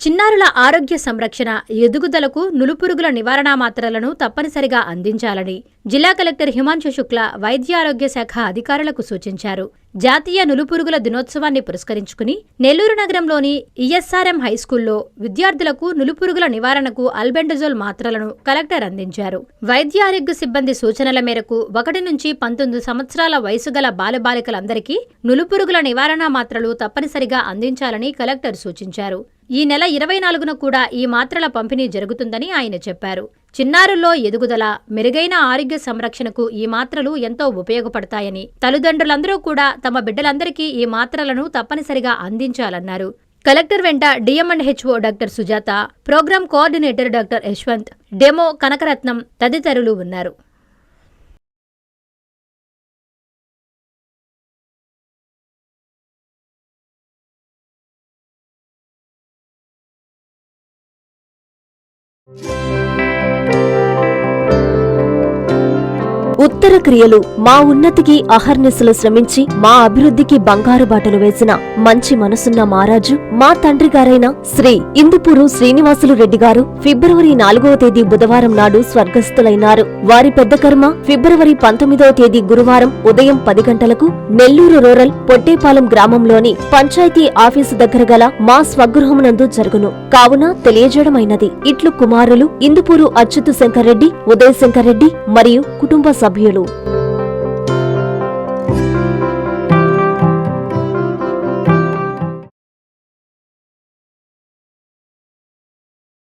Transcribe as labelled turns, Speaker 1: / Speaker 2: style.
Speaker 1: చిన్నారుల ఆరోగ్య సంరక్షణ ఎదుగుదలకు నులుపురుగుల నివారణ మాత్రలను తప్పనిసరిగా అందించాలని జిల్లా కలెక్టర్ హిమాంశు శుక్ల వైద్య ఆరోగ్య శాఖ అధికారులకు సూచించారు. జాతీయ నులుపురుగుల దినోత్సవాన్ని పురస్కరించుకుని నెల్లూరు నగరంలోని ఈఎస్ఆర్ఎం హైస్కూల్లో విద్యార్థులకు నులుపురుగుల నివారణకు అల్బెండజోల్ మాత్రలను కలెక్టర్ అందించారు. వైద్య ఆరోగ్య సిబ్బంది సూచనల మేరకు ఒకటి నుంచి పంతొమ్మిది సంవత్సరాల వయసు గల బాలబాలికలందరికీ నులుపురుగుల నివారణ మాత్రలు తప్పనిసరిగా అందించాలని కలెక్టర్ సూచించారు. ఈ నెల ఇరవై నాలుగున కూడా ఈ మాత్రల పంపిణీ జరుగుతుందని ఆయన చెప్పారు. చిన్నారుల్లో ఎదుగుదల మెరుగైన ఆరోగ్య సంరక్షణకు ఈ మాత్రలు ఎంతో ఉపయోగపడతాయని తల్లిదండ్రులందరూ కూడా తమ బిడ్డలందరికీ ఈ మాత్రలను తప్పనిసరిగా అందించాలన్నారు. కలెక్టర్ వెంట DMHO doctor Sujatha programme coordinator doctor Yashwant DEMO Kanakaratnam తదితరులు ఉన్నారు.
Speaker 2: Música ఇతర క్రియలు మా ఉన్నతికి అహర్నిశలు శ్రమించి మా అభివృద్ధికి బంగారు బాటలు వేసిన మంచి మనసున్న మారాజు మా తండ్రి గారైన శ్రీ ఇందుపూరు శ్రీనివాసులు రెడ్డి గారు ఫిబ్రవరి నాలుగవ తేదీ బుధవారం నాడు స్వర్గస్థులైనారు. వారి పెద్ద కర్మ ఫిబ్రవరి పంతొమ్మిదవ తేదీ గురువారం ఉదయం పది గంటలకు నెల్లూరు రూరల్ పొట్టేపాలెం గ్రామంలోని పంచాయతీ ఆఫీసు దగ్గర గల మా స్వగృహమునందు జరుగును. కావున తెలియజేయడమైనది. ఇట్లు కుమారులు ఇందుపూరు అచ్యుత్ శంకర్ రెడ్డి ఉదయ్ శంకర్రెడ్డి మరియు కుటుంబ సభ్యులు. dahulu.